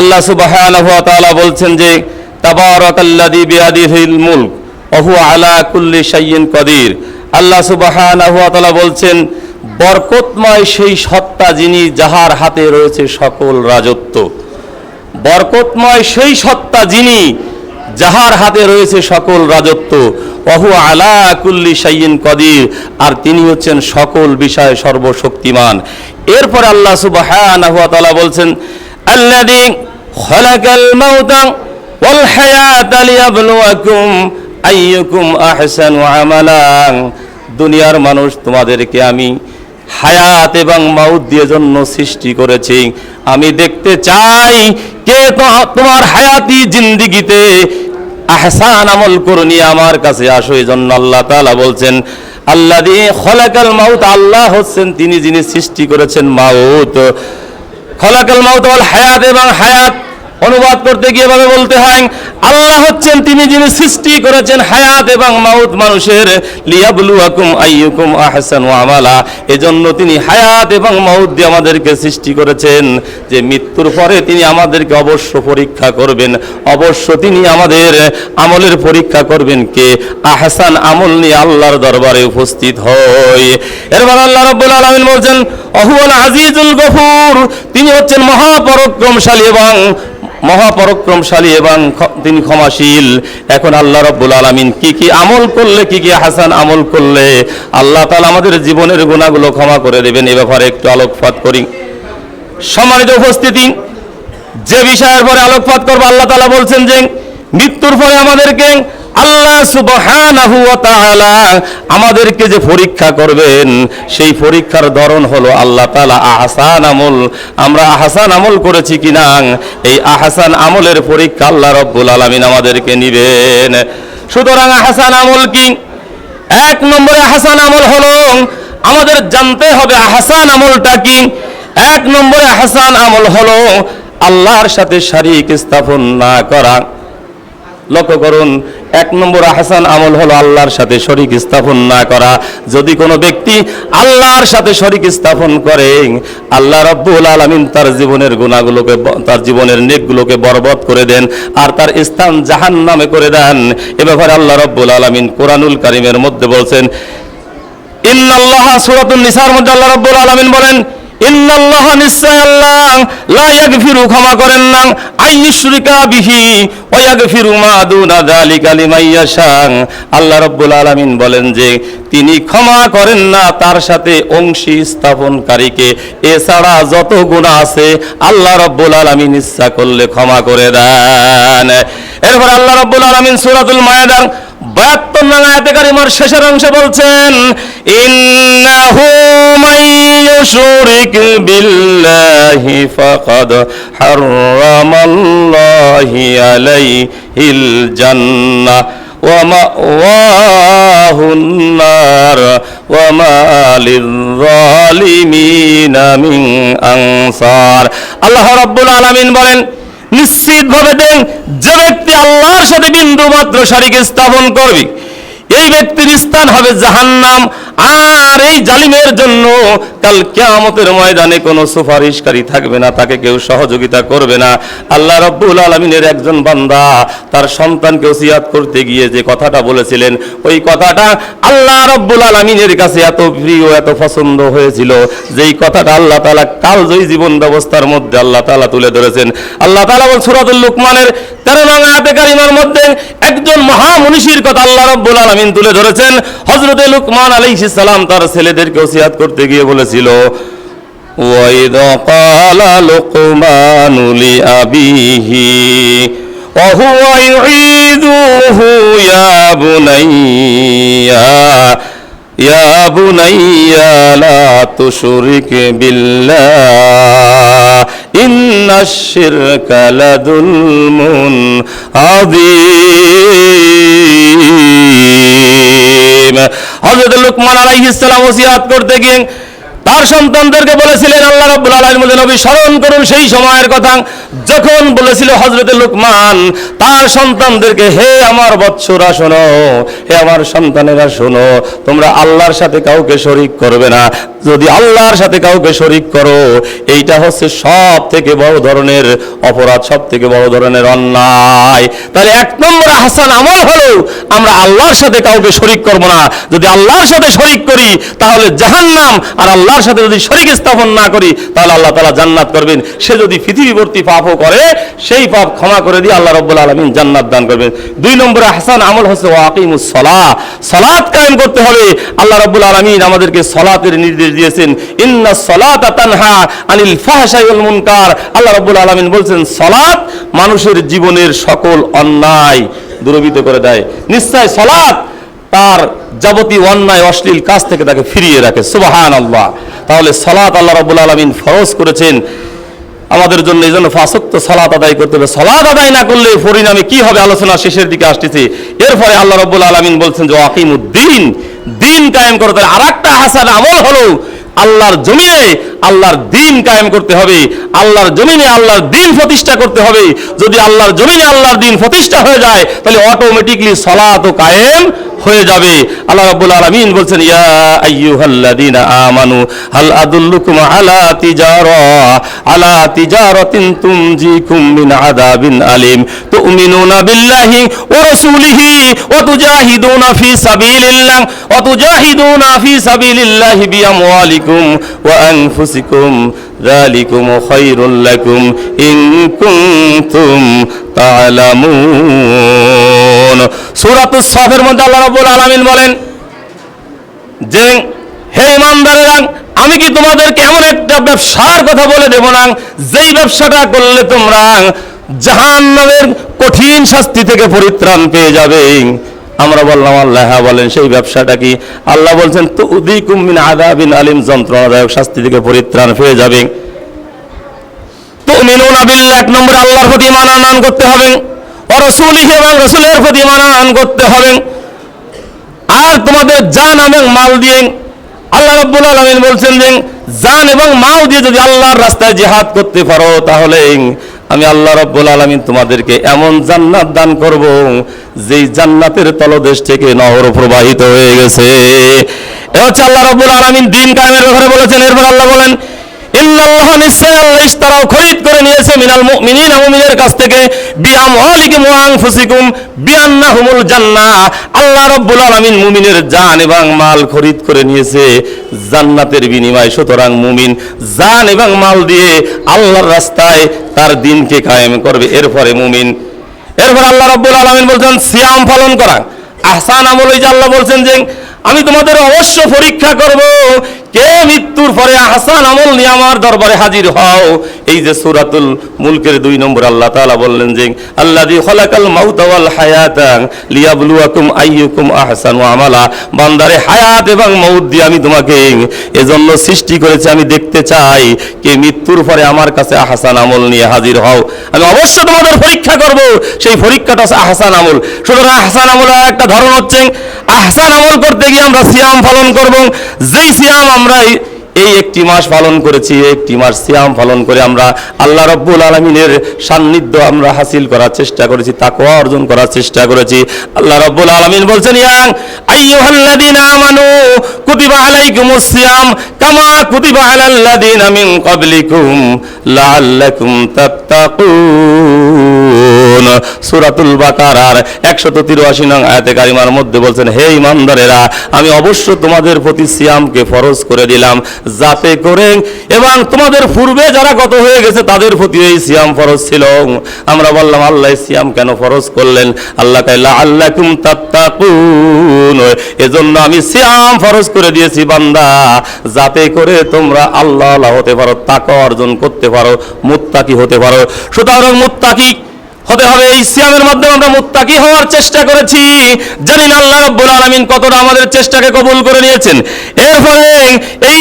আল্লাহ তাআলা বলছেন যে মুলক, ওয়া আলা কুল্লি শাইইন কদির। আল্লাহ তাআলা বলছেন, বরকতময় সেই সত্তা যিনি যাহার হাতে রয়েছে সকল রাজত্ব। বরকতময় সেই সত্তা যিনি যাহার হাতে রয়েছে সকল রাজত্ব অহু আলা কুল্লি শাইইন কদির। আর তিনি হচ্ছেন সকল বিষয়ে সর্বশক্তিমান। এরপর আল্লাহ তাআলা বলছেন, আল্লাযী মাউতা ওয়াল হায়াতা লিয়াবলুয়াকুম আইয়ুকুম আহসানু আমালা। দুনিয়ার মানুষ, তোমাদেরকে আমি হায়াত এবং মাউত দিয়ে জন্য সৃষ্টি করেছি। আমি দেখতে চাই কে তোমার হায়াতি জিন্দিগিতে আহসান আমল করনি আমার কাছে আসো। এই জন্য আল্লাহ তাআলা বলছেন আল্লাহ দিয়ে খলাকাল মাউত, আল্লাহ হচ্ছেন তিনি যিনি সৃষ্টি করেছেন মাউত। খলাকাল মাউত হায়াত এবং হায়াত অনুবাদ করতে গিয়ে বলতে হয় আল্লাহ হচ্ছেন, তিনি যিনি সৃষ্টি করেছেন হায়াত এবং মাউত মানুষের। লিয়াবলুয়াকুম আইয়ুকুম আহসানু আমালা। এজন্য তিনি হায়াত এবং মাউত দিয়ে আমাদেরকে সৃষ্টি করেছেন। যে মৃত্যুর পরে তিনি আমাদেরকে অবশ্য পরীক্ষা করবেন। অবশ্য তিনি আমাদের আমলের পরীক্ষা করবেন কে? আহসান আমল নিয়ে আল্লাহর দরবারে উপস্থিত হয় এরপর আল্লাহ রাব্বুল আলামিন বলছেন, অহুয়াল আজিজুল গফুর। তিনি হচ্ছেন মহাপরাক্রমশালী এবং মহাপরাক্রমশালী এবং তিনি ক্ষমাশীল। এখন আল্লাহ রব্বুল আলমিন কি কি আমল করলে, কি কি হাসান আমল করলে, আল্লাহ তালা আমাদের জীবনের গুণাগুলো ক্ষমা করে দেবেন। এ ব্যাপারে একটু আলোকপাত করি। সম্মানিত উপস্থিতি, যে বিষয়ের পরে আলোকপাত করব, আল্লাহ তালা বলছেন যে, মৃত্যুর পরে আমাদেরকে আল্লাহ সুবহানাহু ওয়া তাআলা আমাদেরকে যে পরীক্ষা করবেন, সেই পরীক্ষার ধরন হলো আল্লাহ তাআলা আহসান আমল। আমরা আহসান আমল করেছি কিনা এই আহসান আমলের পরীক্ষা আল্লাহ রব্বুল আলামিন আমাদেরকে নিবেন। সুতরাং আহসান আমল কি? এক নম্বরে আহসান আমল হলো, আমাদের জানতে হবে আহসান আমলটা কি? এক নম্বরে আহসান আমল হলো, আল্লাহর সাথে শারীরিক স্থাপন না করা। লক্ষ্য করুন, এক নম্বর আহসান আমল হলো আল্লাহর সাথে শরিক স্থাপন না করা। যদি কোনো ব্যক্তি আল্লাহর সাথে শরিক স্থাপন করে, আল্লাহ রব্বুল আলমিন তার জীবনের গুণাগুলোকে তার জীবনের নেকগুলোকে বরবাদ করে দেন, আর তার স্থান জাহান নামে করে দেন। এ ব্যাপারে আল্লাহ রব্বুল আলমিন কোরআনুল কারিমের মধ্যে বলছেন, ইন্নাল্লাহ সূরাতুন নিসার মধ্যে আল্লাহ রাব্বুল আলামিন বলেন ইন্নাল্লাহ নিশ্চয় আল্লাহ লা ইয়াগফিরু, ক্ষমা করেন না। আইয়ুশরিকা বিহি ওয়া ইয়াগফিরু মা দুনা যালিকা লিমান ইয়াশা। আল্লাহ রাব্বুল আলামিন বলেন যে, তিনি ক্ষমা করেন না তার সাথে অংশী স্থাপনকারীকে। এছাড়া যত গুনাহ আছে, আল্লাহ রাব্বুল আলামিন ইচ্ছা করলে ক্ষমা করে দেন। এরপর আল্লাহ রাব্বুল আলামিন সূরাতুল মায়েদার ৭৫ নং আয়াতে কারিমার শেষের অংশে বলছেন, ইন্নাহু মাইয়ুশরিক বিল্লাহি ফাকাদ হারামাল্লাহি আলাইহিল জান্নাহ ওয়া মাওয়াহুন নার ওয়া মালিল জালিমিনা মিন আনসার। আল্লাহ রাব্বুল আলামিন বলেন নিশ্চিত ভাবে দেন যে ব্যক্তি আল্লাহর সাথে বিন্দু মাত্র শারিকে স্থাপন করবে, এই ব্যক্তির স্থান হবে জাহান্নাম। আর এই জালিমের জন্য কাল কিয়ামতের ময়দানে কোনো সুপারিশকারী থাকবে না, তাকে কেউ সহযোগিতা করবে না। আল্লাহ রব্বুল আলমিনের একজন বান্দা, তার সন্তানকে ওসিয়াত করতে গিয়ে যে কথাটা বলেছিলেন, ওই কথাটা আল্লাহ রব্বুল আলমিনের কাছে এত প্রিয়, এত পছন্দ হয়েছিল। যেই কথাটা আল্লাহ তালা কালজয়ী জীবন ব্যবস্থার মধ্যে আল্লাহ তালা তুলে ধরেছেন। আল্লাহ তালা বল সুরাতুল লুকমানের তেরো নং আয়াতে কারিমার মধ্যে একজন মহামনীষীর কথা আল্লাহ রব্বুল আলমিন তুলে ধরেছেন। হজরতে লুকমান আলাইহিস সালাম তার ছেলেদেরকে ওসিয়াত করতে গিয়ে বলেছিল وإذ قال لقمان لأبيه وهو يعيذه يا بني يا بني لا تشرك بالله إن الشرك لظلم عظيم হযরত লুকমান আলাইহিস সালাম ওসিয়াত করতে গিয়ে তার সন্তানদেরকে বলেছিলেন, আল্লাহ রাব্বুল আলামিন নবী স্মরণ করুন সেই সময়ের কথা। যখন বলেছিল হযরতে লুকমান, তার সন্তানদেরকে, হে আমার বৎসরা, শোনো, হে আমার সন্তানেরা, শোনো, তোমরা আল্লাহর সাথে কাউকে শরিক করবে না। যদি আল্লাহর সাথে কাউকে শরিক করো, এইটা হচ্ছে সব থেকে বড় ধরনের অপরাধ সব থেকে বড় ধরনের অন্যায়। তাহলে এক নম্বর হাসান আমল হলো, আমরা আল্লাহর সাথে কাউকে শরিক করব না। যদি আল্লাহর সাথে শরিক করি, তাহলে জাহান্নাম আর আল্লাহর সাথে যদি শরিক স্থাপন না করি, তাহলে আল্লাহ তালা জান্নাত করবেন। সে যদি পৃথিবীবর্তী পাপও করে, সেই পাপ ক্ষমা করে দিয়ে আল্লাহ রব্বুল আলামিন জান্নাত দান করবেন। দুই নম্বরে হাসান আমল হচ্ছে ওয়াকিমুস সালাহ। সালাত কায়েম করতে হবে। আল্লাহ রব্বুল আলামিন আমাদেরকে সলাতের নির্দেশ দিয়েছেন। ইন্না সলাত তানহা আনিল ফাহশাই ওয়াল মুনকার। আল্লাহ রব্বুল আলামিন বলছেন, সালাত মানুষের জীবনের সকল অন্যায় দূরীভূত করে দেয়। নিশ্চয় সালাত তার যাবতীয় অন্যায় অশ্লীল কাজ থেকে তাকে ফিরিয়ে রাখে। সুবাহান আল্লাহ তাহলে সালাত আল্লাহ রব্বুল আলামিন ফরজ করেছেন। আমাদের জন্য এই জন্য ফাসক্ত সালাত আদায় করতে হবে। সালাত আদায় না করলে পরিণামে কি হবে? আলোচনা শেষের দিকে আসতেছে। এরপরে আল্লাহ রব্বুল আলামিন বলছেন যে, ওয়াকিমুদ্দিন। দিন কায়েম করতে হবে। আর একটা হাসান আমল হলো, আল্লাহর জমিনে আল্লাহর দিন কায়েম করতে হবে। আল্লাহর জমিনে আল্লাহর দিন প্রতিষ্ঠা করতে হবে। যদি আল্লাহর জমিনে আল্লাহর দিন প্রতিষ্ঠা হয়ে যায়, তাহলে অটোমেটিকলি সলাত ও কায়েম হয়ে যাবে আল্লাহ রাব্বুল আলামিন বলছেন ইয়া আইয়ুহাল্লাযীনা আমানু হাল আদুল্লুকুম আলা তিজারা আলা তিজারাতিন তুনজিকুম মিন আযাবিন আলিম তুমিনুনা বিল্লাহি ওয়া রাসূলিহি ওয়া তুজাহিদুনা ফি সাবিলিল্লাহ ওয়া তুজাহিদুনা ফি সাবিলিল্লাহি বিআমওয়ালিকুম ওয়া আনফুসিকুম ذلكم خير لكم إن كنتم تعلمون সাফের মধ্যে আল্লাহ রাব্বুল আলামিন বলেন যে, হে ইমানদারেরা, আমি কি তোমাদেরকে এমন একটা ব্যবসার কথা বলে দেব না? যেই ব্যবসাটা করলে তোমরা জাহান্নামের কঠিন শাস্তি থেকে পরিত্রাণ পেয়ে যাবে। আমরা বললাম, আল্লাহ হ্যাঁ বলেন, সেই ব্যবসাটা কি? আল্লাহ বলছেন তো উদিকুম মিন আযাবিন আলিম, যন্ত্রণাদায়ক শাস্তি থেকে পরিত্রাণ পেয়ে যাবে। তো মিনুনা বিল্লাহ, এক নম্বরে আল্লাহর প্রতি আনয়ন করতে হবে। রসুলিহি এবং রসুলের প্রতি ঈমান আনয়ন করতে হবে। আর তোমাদের জান এবং মাল দিয়ে আল্লাহ রাব্বুল আলামিন বলছেন যে, জান এবং মাল দিয়ে যদি আল্লাহর রাস্তায় জিহাদ করতে পারো, তাহলে আমি আল্লাহ রাব্বুল আলামিন তোমাদেরকে এমন জান্নাত দান করব, যেই জান্নাতের তলদেশ থেকে নহর প্রবাহিত হয়ে গেছে। এ হচ্ছে আল্লাহ রাব্বুল আলামিন দিন কায়েমের ব্যাপারে বলেছেন, এরপর আল্লাহ বলেন ইন্নাল্লাহ নিশ্চয় আল্লাহ খরিদ করে নিয়েছে মিনাল মুমিনিনা মুমিনের কাছ থেকে। বিআমওয়ালিকুম ওয়া আনফুসিকুম, বিআন্নাহুমুল জান্নাহ। আল্লাহ রাব্বুল আলামিন মুমিনের জান এবং মাল খরিদ করে নিয়েছে জান্নাতের বিনিময়ে। সুতরাং মুমিন জান এবং মাল দিয়ে আল্লাহর রাস্তায় তার দিনকে কায়েম করবে। এরপরে মুমিন, এরপর আল্লাহ রাব্বুল আলামিন বলছেন, সিয়াম পালন করা। আহসান আমল ওই যে আল্লাহ বলছেন যে আমি তোমাদের অবশ্য পরীক্ষা করব, কে মৃত্যুর পরে আহসান আমল নিয়ে আমার দরবারে হাজির হও? এই যে সূরাতুল মুলকের দুই নম্বর, আল্লাহ তাআলা বললেন যে, আল্লাযী খলাকাল মাউতা ওয়াল হায়াতা লিয়াবলুয়াকুম আইয়ুকুম আহসানু আমালা। বান্দারে, হায়াত এবং মউত দিয়ে আমি তোমাকে এজন্য সৃষ্টি করেছি, আমি দেখতে চাই কে মৃত্যুর পরে আমার কাছে আহসান আমল নিয়ে হাজির হও। আমি অবশ্য তোমাদের পরীক্ষা করব, সেই পরীক্ষাটা হচ্ছে আহসান আমল। সুতরাং আহসান আমলের একটা ধরন হচ্ছে আহসান আমল করতে গিয়ে আমরা সিয়াম পালন করব। যেই সিয়াম আমরা এই- একটি মাস পালন করেছি একটি মাস সিয়াম পালন করে আমরা আল্লাহ রব্বুল আলমিনের সান্নিধ্য আমরা হাসিল করার চেষ্টা করেছি, তাকওয়া অর্জন করার চেষ্টা করেছি। আল্লাহ রব্বুল আলমিন বলছেন, ইয়াং আইয়ুহাল্লাযীনা আমানু কুতিবা আলাইকুমুস সিয়াম কামা কুতিবা আলাল্লাযীনা মিন ক্বাবলিকুম লাআল্লাকুম তাত্তাকুন। সূরাতুল বাকারার 183 নং আয়াতে কারিমার মধ্যে বলছেন, হে ইমানদারেরা আমি অবশ্য তোমাদের প্রতি সিয়ামকে ফরজ করে দিলাম, যাতে করে এবং তোমাদের পূর্বে যারা গত হয়ে গেছে, তাদের প্রতি এই সিয়াম ফরজ ছিল। আমরা বললাম, আল্লাহ সিয়াম কেন ফরজ করলেন? আল্লাহ কাইলা আল্লাকুম তাত্তাকুন। এজন্য আমি সিয়াম ফরজ করে দিয়েছি, বান্দা, যাতে করে তোমরা আল্লাহ আল্লাহ হতে পারো তাকে অর্জন করতে পারো, মুত্তাকি হতে পারো। সুতরাং মুত্তাকি হতে হবে এই সিয়ামের মাধ্যমে আমরা মুত্তাকি হওয়ার চেষ্টা করেছি। জানি না আল্লাহ রাব্বুল আলামিন কতটা আমাদের চেষ্টাকে কবুল করে নিয়েছেন। এর ফলে এই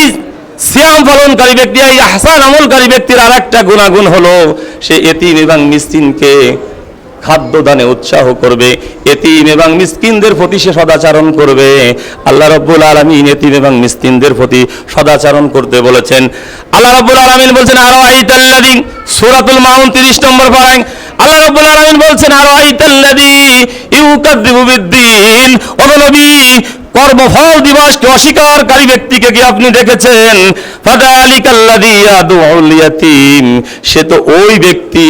সিয়াম পালনকারী ব্যক্তি, এই আহসান আমলকারী ব্যক্তির আর একটা গুণাগুণ হলো, সে এতিম এবং মিসকিনকে খাদ্য দানে উৎসাহ করবে। এতিম এবং মিসকিনদের প্রতি সে সদাচরণ করবে। আল্লাহ রব্বুল আলমিন এতিম এবং মিসকিনদের প্রতি সদাচরণ করতে বলেছেন। আল্লাহ রব্বুল আলমিন বলছেন আরও আইতাল্লাদি সুরাতুল মাউন তিরিশ নম্বর পাড়ায় আল্লাহ রব্বুল আলমিন বলছেন, আরও আইতাল্লাদি ইউকাদ্দিবু বিদ্দিন। ও নবী, কর্মফল দিবসকে অস্বীকারী ব্যক্তিকে কি আপনি দেখেছেন সে তো ওই ব্যক্তি,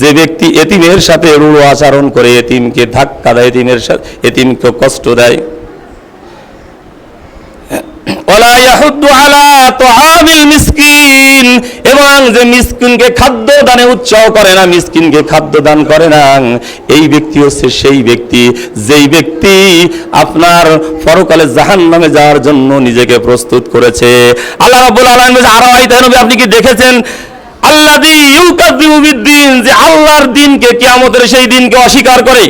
যে ব্যক্তি এতিমের সাথে রূঢ় আচরণ করে, এতিমকে ধাক্কা দেয়, এতিমের সাথে এতিমকে কষ্ট দেয়। ওয়ালা ইয়াহুদ্দু আলা তুআমিল মিসকিন। এবং যে মিসকিনকে খাদ্য দানে উৎসাহ করে না, মিসকিনকে খাদ্য দান করে না। এই ব্যক্তি হচ্ছে সেই ব্যক্তি, যেই ব্যক্তি আপনার পরকালে জাহান্নামে যাওয়ার জন্য নিজেকে প্রস্তুত করেছে। আল্লাহ রাব্বুল আলামিন বলেছে, আরও নবী, আপনি কি দেখেছেন? ইউকাযযিবু বিদ্দিন, যে আল্লাহর দিনকে কিয়ামতের সেই দিনকে অস্বীকার করে।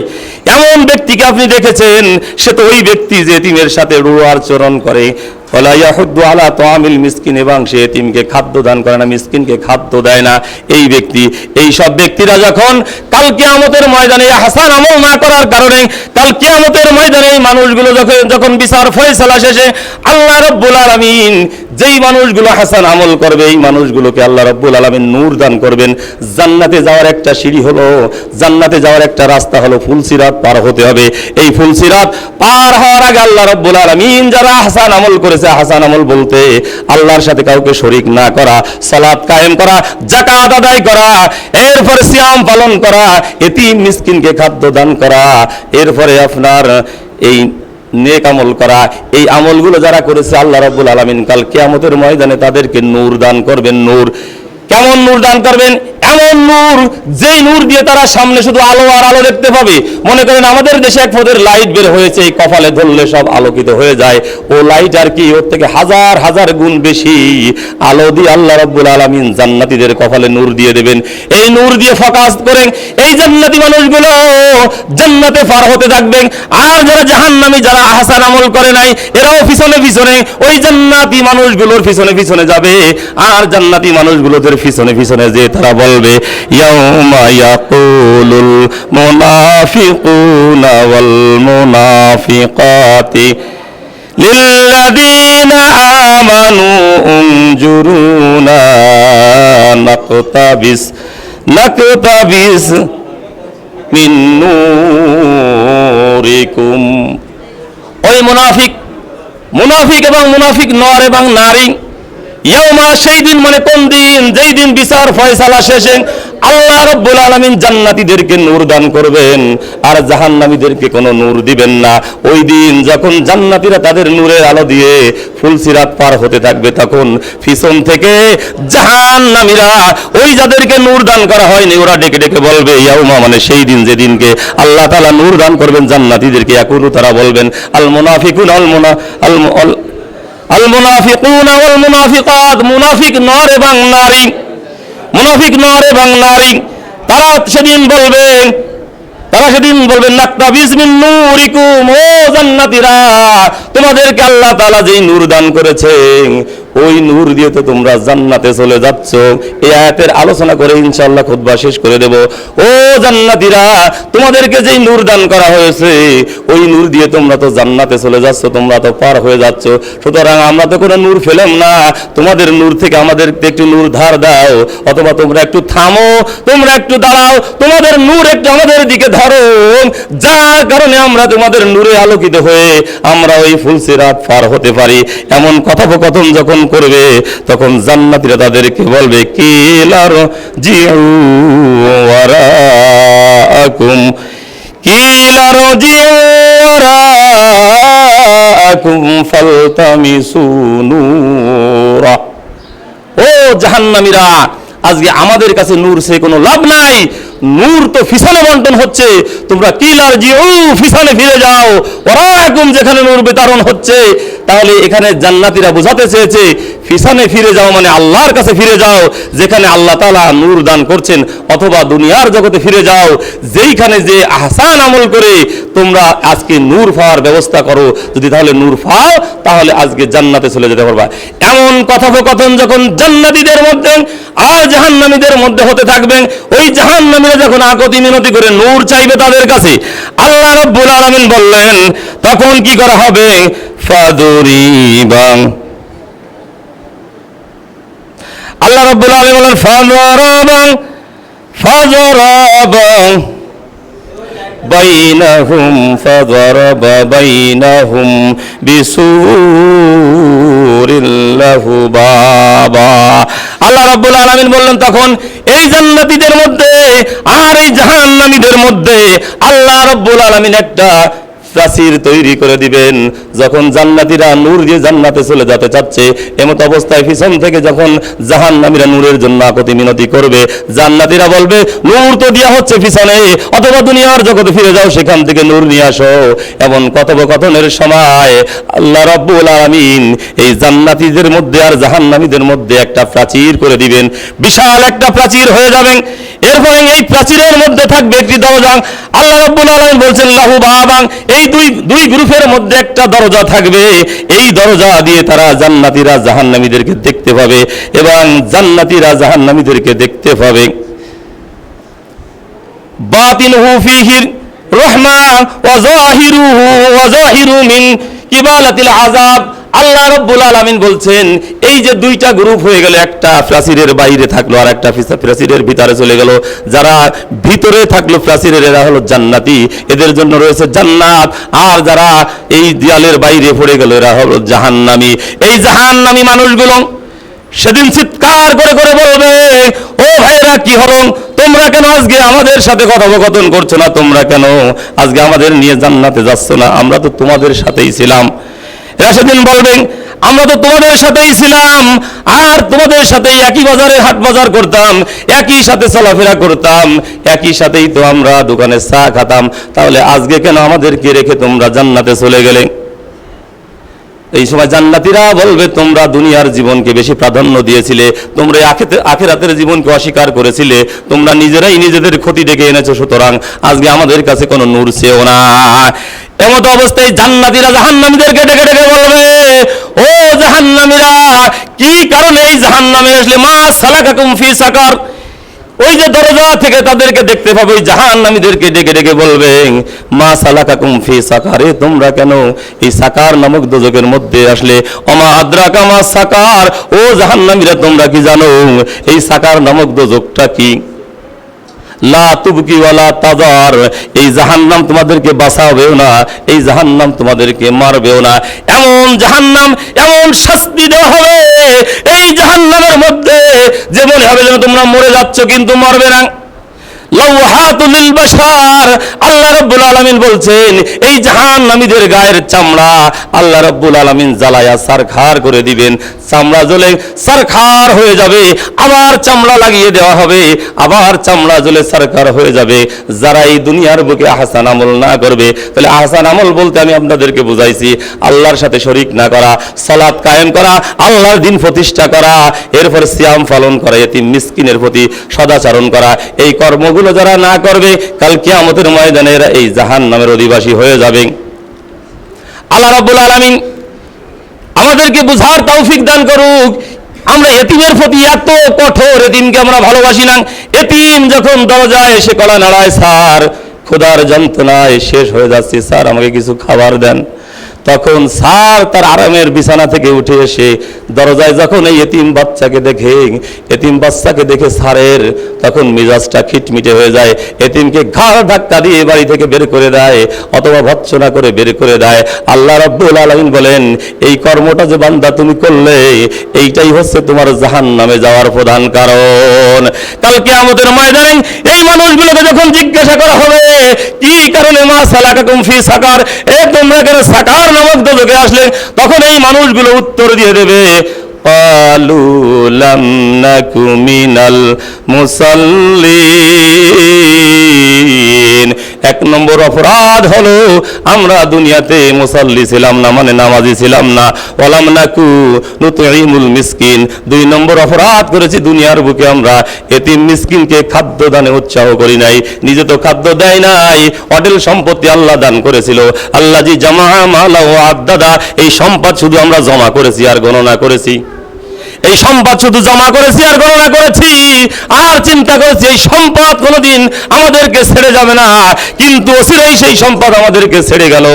এমন ব্যক্তিকে আপনি দেখেছেন, সে তো ওই ব্যক্তি যে এতিমের সাথে রূঢ় আচরণ করে। আলা তাআমিল মিসকিন, এবং সে এতিমকে খাদ্য দান করে না, মিসকিনকে খাদ্য দেয় না। এই ব্যক্তি, এই সব ব্যক্তিরা যখন কাল ময়দানে হাসান আমল না করার কারণে, কাল ময়দানে এই মানুষগুলো যখন যখন বিচার ফয়সালা শেষে আল্লাহ রব্বুল যেই মানুষগুলো হাসান আমল করবে, এই মানুষগুলোকে আল্লাহ রব্বুল আলামিন নূর দান করবেন। জান্নাতে যাওয়ার একটা সিঁড়ি হলো, জান্নাতে যাওয়ার একটা রাস্তা হলো ফুলসিরাত পার হতে হবে। এই ফুলসিরাত পার হওয়ার আগে আল্লাহ রব্বুল আলামিন যারা হাসান আমল করেছে হাসান আমল বলতে, আল্লাহর সাথে কাউকে শরিক না করা, সালাত কায়েম করা জাকাত আদায় করা, এরপরে সিয়াম পালন করা, এতিম মিসকিনকে খাদ্য দান করা, এরপরে আপনার এই নেক আমল করা, এই আমলগুলো যারা করেছে, আল্লাহ রাব্বুল আলামিন কাল কিয়ামতের ময়দানে তাদেরকে নূর দান করবেন, নূর। কেমন নূর দান করবেন? এমন নূর, যেই নূর দিয়ে তারা সামনে শুধু আলো আর আলো দেখতে পাবে। মনে করেন আমাদের দেশে এক পদের লাইট বের হয়েছে, এই কপালে ধরলে সব আলোকিত হয়ে যায়। ও লাইট আর কি, ওর থেকে হাজার হাজার গুণ বেশি। আলো দিয়ে আল্লাহ রাব্বুল আলামিন জান্নাতীদের কপালে নূর দিয়ে দেবেন। এই নূর দিয়ে ফোকাস করেন, এই জান্নাতি মানুষগুলো জান্নাতে পার হতে থাকবেন। আর যারা জাহান্নামী, যারা আহসান আমল করে নাই, এরাও পিছনে পিছনে ওই জান্নাতি মানুষগুলোর পিছনে পিছনে যাবে। আর জান্নাতি মানুষগুলোদের পিছনে পিছনে যে তারা বলবে ইয়াউমা ইয়াকুলুল মুনাফিকুনা ওয়াল মুনাফিকাতি للذين آمنوا انظرونا نقتبس نقتبس মিন নূরিকুম ওই মুনাফিক মুনাফিক এবং মুনাফিক নর এবং নারী ইয়াউমা সেই দিন মানে কোন দিন? যেই দিন বিচার ফয়সালা শেষে আল্লাহ রব্বুল আলামিন জান্নাতীদেরকে নূর দান করবেন আর জাহান্নামীদেরকে কোনো নূর দিবেন না। ওই দিন যখন জান্নাতীরা তাদের নূরের আলো দিয়ে ফুলসিরাত পার হতে থাকবে, তখন পিছন থেকে জাহান্নামীরা ওই যাদেরকে নূর দান করা হয়নি, ওরা ডেকে ডেকে বলবে, ইয়াউমা মানে সেই দিন যেদিনকে আল্লাহ তাআলা নূর দান করবেন, জান্নাতীদেরকে একুরু তারা বলবেন, আল মুনাফিকুন আল মুনা আল আল মুনাফিকুন ওয়াল মুনাফিকাত মুনাফিক নর এবং নারী। মুনাফিক নর এবং নারী। তারা সেদিন বলবে তারা সেদিন বলবেন নাক্তাবিস মিন নূরিকুম, ও জান্নাতীরা, তোমাদেরকে আল্লাহ তাআলা যেই নূর দান করেছেন ওই নূর দিয়ে তো তোমরা জান্নাতে চলে যাচ্ছ। এই আয়াতের আলোচনা করে ইনশাআল্লাহ খুতবা শেষ করে দেব। ও জান্নাতীরা, তোমাদেরকে যেই নূর দান করা হয়েছে, ওই নূর দিয়ে তোমরা তো জান্নাতে চলে যাচ্ছ, তোমরা তো পার হয়ে যাচ্ছ। সুতরাং আমরা তো কোনো নূর ফেলাম না। তোমাদের নূর থেকে আমাদেরকে একটু নূর ধার দাও, অথবা তোমরা একটু থামো, তোমরা একটু দাঁড়াও, তোমাদের নূর একটু আমাদের দিকে ধরো। যার কারণে আমরা তোমাদের নূরে আলোকিত হয়ে আমরা ওই ফুলসিরাত পার হতে পারি। এমন কথোপকথন যখন করবে, তখন জান্নাতিরা তাদেরকে বলবে, কিলার জিউ ওয়ারাকুম, কিলার জিউ ওয়ারাকুম ফালতামিসু নূরা। ও জাহান্নামীরা আজকে আমাদের কাছে নূর, সে কোনো লাভ নাই। নূর তো ফিসানে বন্টন হচ্ছে। তোমরা কিলার জি ও ফিসানে ফিরে যাও। ওরা যেখানে নূর বিতরণ হচ্ছে। তাহলে এখানে জান্নাতীরা বোঝাতে চেয়েছে, ফিসানে ফিরে যাও মানে আল্লাহর কাছে ফিরে যাও, যেখানে আল্লাহ তালা নূর দান করছেন, অথবা দুনিয়ার জগতে ফিরে যাও। যেইখানে যে আহসান আমল করে তোমরা আজকে নূর পাওয়ার ব্যবস্থা করো। যদি তাহলে নূর পাও তাহলে আজকে জান্নাতে চলে যেতে পারবা। এমন কথোপকথন যখন জান্নাতীদের মধ্যে আর জাহান্নামীদের মধ্যে হতে থাকবেন ওই জাহান্নামী জাহান্নামীরা যখন আকতি মিনতি করে নূর চাইবে তাদের কাছে, আল্লাহ রব্বুল আলামিন বললেন, তখন কি করা হবে? ফাদুরিবাং আল্লাহ রব্বুল আলামিন বলেন ফাদরাবাং ফাদরাবাং بينهم فضرب بينهم بسور له بابا আল্লাহ রাব্বুল আলামিন বললেন তখন এই জান্নাতীদের মধ্যে আর এই জাহান্নামীদের মধ্যে আল্লাহ রাব্বুল আলামিন একটা প্রাচীর তৈরি করে দিবেন। যখন জান্নাতীরা নূর দিয়ে জান্নাতে চলে যেতে চাচ্ছে, এমত অবস্থায় পিছন থেকে যখন জাহান্নামীরা নূরের জন্য আকতি মিনতি করবে, জান্নাতীরা বলবে, নূর তো দেওয়া হচ্ছে পিছনে, অথবা দুনিয়ার জগতে ফিরে যাও, সেখান থেকে নূর নিয়ে আসো। এমন কথোপকথনের সময় আল্লাহ রাব্বুল আলামিন এই জান্নাতীদের মধ্যে আর জাহান্নামীদের মধ্যে একটা প্রাচীর করে দিবেন। বিশাল একটা প্রাচীর হয়ে যাবেন। এরপরে এই প্রাচীরের মধ্যে থাকবে একটি দরজা। আল্লাহ রাব্বুল আলামিন বলছেন, লাহু বাবাং এই দুই দুই গ্রুপের মধ্যে একটা দরজা থাকবে। এই দরজা দিয়ে তারা জান্নাতীরা জাহান্নামীদেরকে দেখতে পাবে এবং জান্নাতীরা জাহান্নামীদেরকে দেখতে পাবে। বাতিনহু ফিহির রহমা ওয়া জাহিরুহু ওয়া জাহিরু মিন কিবালাতিল আযাব। আল্লাহ রাব্বুল আলামিন বলছেন, এই যে দুইটা গ্রুপ হয়ে গেল, একটা প্রাচীরের বাইরে থাকল আর একটা প্রাচীরের ভিতরে চলে গেল। যারা ভিতরে থাকল প্রাচীরের, এরা হলো জান্নাতি। এদের জন্য রয়েছে জান্নাত। আর যারা এই দেয়ালের বাইরে পড়ে গেল, এরা হলো জাহান্নামী। এই জাহান্নামী মানুষগুলো সেদিন চিৎকার করে করে বলবে, ও ভাইরা কি হলো তোমরা কেন আজকে আমাদের সাথে কথোপকথন করছ না? তোমরা কেন আজকে আমাদের নিয়ে জান্নাতে যাচ্ছ না? আমরা তো তোমাদের সাথেই ছিলাম। এরা সেদিন বলবেন, আমরা তো তোমাদের সাথেই ছিলাম, আর তোমাদের সাথে একই বাজারে হাট বাজার করতাম, একই সাথে চলাফেরা করতাম, একই সাথেই তো আমরা দোকানে চা খাতাম। তাহলে আজকে কেন আমাদেরকে রেখে তোমরা জান্নাতে চলে গেলে? এই সময় জান্নাতীরা বলবে, তোমরা দুনিয়ার জীবনকে বেশি প্রাধান্য দিয়েছিলে, তোমরা আখেরাতের জীবনকে অস্বীকার করেছিলে, তোমরা নিজেরাই নিজেদের ক্ষতি ডেকে এনেছো, সুতরাং আজকে আমাদের কাছে কোনো নূর চেও না। এমত অবস্থায় জান্নাতীরা জাহান্নামীদেরকে ডেকে ডেকে বলবে, ও জাহান্নামীরা, কি কারণে এই জাহান্নামে আসলে? মা সালাকাকুম ফি সাকার। ওই যে দরজা থেকে তাদেরকে দেখতে পাবে, ওই জাহান্নামীদেরকে ডেকে ডেকে বলবে, মা সালাকা কুমফি সাকারে, তোমরা কেন এই সাকার নামক দোজকের মধ্যে আসলে? অমা আদ্রা কামা সাকার। ও জাহান্নামীরা, তোমরা কি জানো, এই সাকার নামক দোজকটা কি? লা তুবকি ওয়ালা এই জাহান্নাম তোমাদেরকে বাঁচাবেও না, এই জাহান্নাম তোমাদেরকে মারবেও না। এমন জাহান্নাম, এমন শাস্তি দেওয়া হবে, এই জাহান্নামের মধ্যে যে মনে হবে যেন তোমরা মরে যাচ্ছ কিন্তু মরবে না। লাউহাতুল বাশার। আল্লাহ গায়ের চামড়া আল্লাহ আলামিন জ্বালায়া করে দিবেন। চামড়া হয়ে যাবে, আবার চামড়া লাগিয়ে দেওয়া হবে, আবার চামড়া হয়ে যাবে। যারা এই দুনিয়ার বুকে আহসান আমল না করবে, তাহলে আহসান আমল বলতে আমি আপনাদেরকে বুঝাইছি, আল্লাহর সাথে শরিক না করা, সালাত কায়েম করা, আল্লাহর দিন প্রতিষ্ঠা করা, এরপর সিয়াম পালন করা এটি মিসকিনের প্রতি সদাচরণ করা, এই কর্মগুলো যারা না করবে, কাল কিয়ামতের ময়দানে এরা এই জাহান নামের অধিবাসী হয়ে যাবে। আল্লাহ রাব্বুল আলামিন আমাদেরকে বুঝার তৌফিক দান করুক। আমরা এতিমের প্রতি এত কঠোর এতিমকে আমরা ভালোবাসি না। এতিম যখন দরজায় এসে কলা নাড়ায়, স্যার, ক্ষুধার যন্ত্রণায় শেষ হয়ে যাচ্ছে। স্যার, আমাকে কিছু খাবার দেন। তখন স্যার তার আরামের বিছানা থেকে উঠে এসে দরজায় যখন এই এতিম বাচ্চাকে দেখে, এতিম বাচ্চাকে দেখে স্যারের তখন মেজাজটা খিটমিটে হয়ে যায়। এতিমকে ঘাড় ধাক্কা দিয়ে বাড়ি থেকে বের করে দেয়, অথবা ভৎসনা করে বের করে দেয়। আল্লাহ রাব্বুল আলামিন বলেন, এই কর্মটা যে বান্দা তুমি করলে, এইটাই হচ্ছে তোমার জাহান নামে যাওয়ার প্রধান কারণ। কালকে আমাদের ময়দানে এই মানুষগুলোকে যখন জিজ্ঞাসা করা হবে, কি কারণে মা সালাকাকুম ফি সাকার? এ, তোমরা কেন সাকার নামক দোজকে আসলে তখন এই মানুষগুলো উত্তর দিয়ে দেবে قالوا لم نك من المصلين এক নম্বর অপরাধ হলো, আমরা দুনিয়াতে মুসাল্লি ছিলাম না মানে নামাজি ছিলাম না। ওলাম নাকু নুতুইমুল মিসকিন। দুই নম্বর অপরাধ করেছি, দুনিয়ার বুকে আমরা এতিম মিসকিনকে খাদ্য দানে উৎসাহ করি নাই, নিজে তো খাদ্য দেয় নাই, অটেল সম্পত্তি আল্লাহ দান করেছিল। আল্লাহ জি জামা, মালা ও আদাদা এই সম্পদ শুধু আমরা জমা করেছি আর গণনা করেছি। এই সম্পদ শুধু জমা করেছি আর গণনা করেছি। আর চিন্তা করেছি এই সম্পদ কোনোদিন আমাদেরকে ছেড়ে যাবে না। কিন্তু অচিরেই সেই সম্পদ আমাদেরকে ছেড়ে গেল।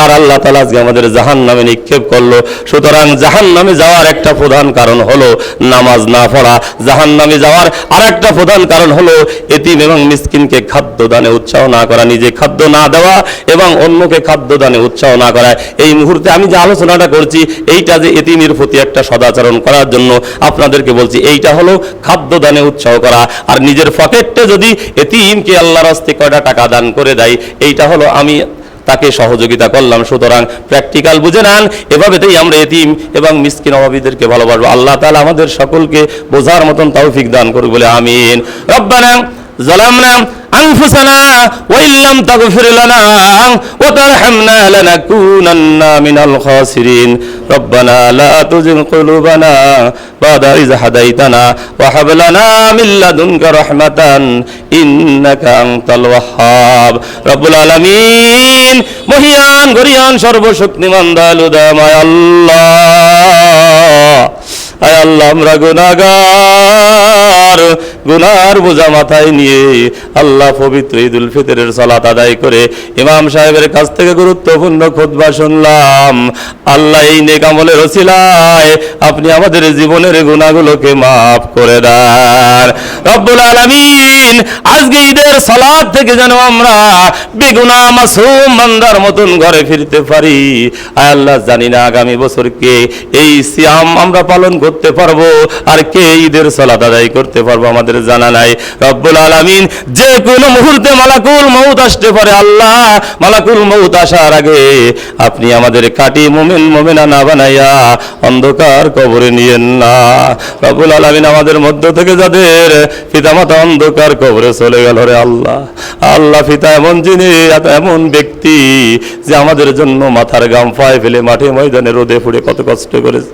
আর আল্লাহ তালা আজকে আমাদের জাহান নামে নিক্ষেপ করল। সুতরাং জাহান নামে যাওয়ার একটা প্রধান কারণ হলো নামাজ না পড়া। জাহান নামে যাওয়ার আর একটা প্রধান কারণ হলো এতিম এবং মিসকিনকে খাদ্য দানে উৎসাহ না করা, নিজে খাদ্য না দেওয়া এবং অন্যকে খাদ্য দানে উৎসাহ না করা। এই মুহূর্তে আমি যে আলোচনাটা করছি, এইটা যে এতিমের প্রতি একটা সদাচরণ করার জন্য আপনাদেরকে বলছি এইটা হলো খাদ্য দানে উৎসাহ করা আর নিজের পকেটে যদি এতিমকে আল্লাহ রাস্তে কয়টা টাকা দান করে দেয় এইটা হলো আমি তাকে সহযোগিতা করলাম সুতরাং প্র্যাকটিক্যাল বুঝে নেন এভাবেতেই আমরা এতিম এবং মিসকিন অভাবীদেরকে ভালোবাসবো আল্লাহ তাআলা আমাদের সকলকে বোঝার মতন তৌফিক দান করুক বলে আমিন রব্বানা ظلمنا أنفسنا وإن لم تغفر لنا وترحمنا لنكونن من الخاسرين ربنا لا تزغ قلوبنا بعد إذ هديتنا وهب لنا من لدنك رحمة إنك أنت الوهاب رب العالمين মহিয়ান গরিয়ান সর্বশক্তিমান দয়ালু দয়াময় আল্লাহ আয় আল্লাহ আমরা গুনাগার গুনার বোঝা মাথায় নিয়ে আল্লাহ পবিত্র ঈদুল ফিতরের সালাত আদায় করে ইমাম সাহেবের কাছ থেকে গুরুত্বপূর্ণ খুতবা শুনলাম। আল্লাহ এই নেকামলের ওসিলায় আপনি আমাদের জীবনের গুনাহগুলোকে মাফ করে দেন। রব্বুল আলামিন, আজকে ঈদের সালাত থেকে যেন আমরা বেগুনা মাসুম বান্দার মতন ঘরে ফিরতে পারি। আল্লাহ, জানি না আগামী বছর কে এই সিয়াম আমরা পালন করতে পারব আর কে ঈদের সালাত আদায় করতে পারব আমাদের জানা নাই। রব্বুল আলামিন যে কোনো মুহূর্তে মালাকুল মৌত আসতে পারে, আল্লাহ মালাকুল মৌত আসার আগে আপনি আমাদের কাটি মোমেন, মোমেনা না বানাইয়া অন্ধকার কবরে নিয়েন না। রব্বুল আলামিন আমাদের মধ্য থেকে যাদের পিতামাতা অন্ধকার কবরে চলে গেল রে আল্লাহ। আল্লাহ পিতা এমন জিনিস, এমন ব্যক্তি যে আমাদের জন্য মাথার গাম পায়ে ফেলে মাঠে ময়দানে রোদে ফুড়ে কত কষ্ট করেছে।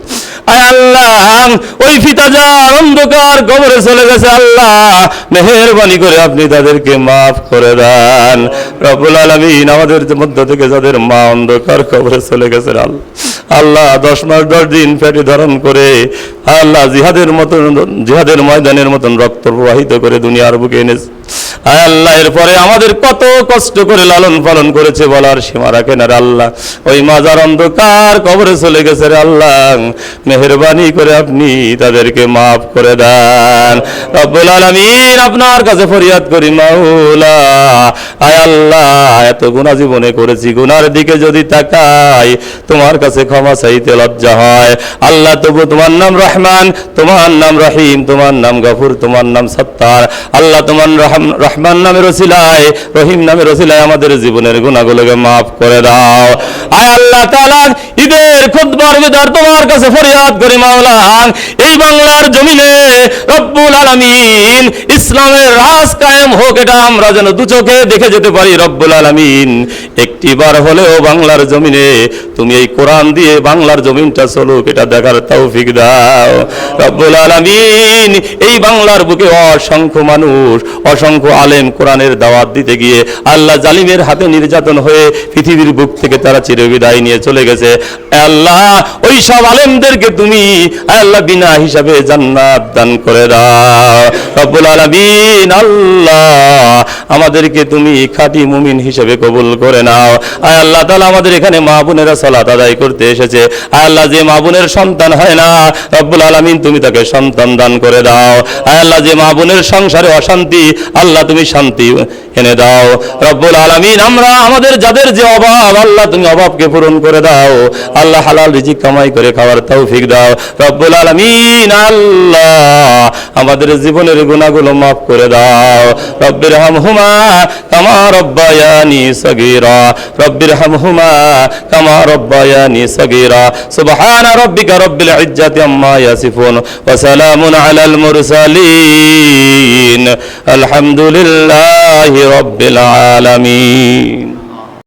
আয় আল্লাহ, ওই পিতা যার অন্ধকার কবরে চলে গেছে, আল্লাহ মেহেরবানি করে আপনি তাদেরকে মাফ করে দেন। রবুল আলমিন আমাদের মধ্য থেকে যাদের মা অন্ধকার কবরে চলে গেছে আল্লাহ আল্লাহ দশ মাস, দশ দিন ফেটে ধারণ করে আল্লাহ জিহাদের মতন, জিহাদের ময়দানের মতন রক্ত প্রবাহিত করে দুনিয়ার বুকে এনেছে আল্লাহ, এরপরে আমাদের কত কষ্ট করে লালন পালন করেছে বলার সীমা রাখেন আর আল্লাহ। ওই মাজার অন্ধকার কবরে চলে গেছে রে আল্লাহ। মেহরবানি করে আপনি তাদেরকে মাফ করে দেন। রব্বুল আলামিন আপনার কাছে ফরিয়াদ করি, মাওলা। আয় আল্লাহ, এত গুনাহ জীবনে করেছি গুনার দিকে যদি তাকাই তোমার কাছে ক্ষমা চাইতে লজ্জা হয়। আল্লাহ, তবু তোমার নাম রহমান, তোমার নাম রহিম, তোমার নাম গফুর, তোমার নাম সত্তার। আল্লাহ, তোমার রহম রহমান নামের ওসিলায় রহিম নামের ওসিলায় আমাদের জীবনের গুণাগুলোকে মাফ করে দাও। আয় আল্লাহ তাআলা, ঈদের খুতবার বিদার তোমার কাছে ফরিয়াদ করি মাওলান, এই বাংলার জমিনে রব্বুল আলামিন ইসলামের রাজ কায়েম হোক, এটা আমরা যেন দু চোখে দেখে যেতে পারি রব্বুল আলামিন। একটিবার হলেও বাংলার জমিনে তুমি এই কোরআন দিয়ে বাংলার জমিনটা চলুক, এটা দেখার তৌফিক দাও। রব্বুল আলামিন, এই বাংলার বুকে অসংখ্য মানুষ, অসংখ্য আলেম কোরআনের দাওয়াত দিতে গিয়ে আল্লাহ জালিমের হাতে নির্যাতন হয়ে পৃথিবীর বুক থেকে তারা চিরবিদায় নিয়ে চলে গেছে। আল্লাহ, ওই সব আলেমদেরকে তুমি আল্লাহ বিনা হিসাবে জান্নাত দান করে দাও। রব্বুল আলামিন আল্লাহ। আমাদেরকে তুমি খাঁটি মুমিন হিসেবে কবুল করে নাও। আয় আল্লাহ তালা আমাদের এখানে মা বোনেরা সালাত আদায় করতে এসেছে। আয় আল্লাহ যে মা বোনের সন্তান হয় না, রব্বুল আলামিন তুমি তাকে সন্তান দান করে দাও। আয় আল্লাহ যে মা বোনের সংসারে অশান্তি, আল্লাহ তুমি শান্তি এনে দাও। রব্বুল আলামিন, আমরা আমাদের যাদের যে অভাব, আল্লাহ তুমি অভাবকে পূরণ করে দাও। আল্লাহ হালাল রিজিক কামাই করে খাওয়ার তৌফিক দাও। রব্বুল আলামিন, আল্লাহ আমাদের জীবনের গুণাগুলো মাফ করে দাও। রব্বির হামহুমা কামা রব্বায়ানি সগীরা, রব্বির হামহুমা কামা রব্বায়ানি সগীরা। সুবহান রব্বিকা রব্বিল ইজ্জাতি আম্মা ইয়াসিফুন, ওয়া সালামুন আলাল মুরসালিন। আলহামদুলিল্লাহি রব্বিল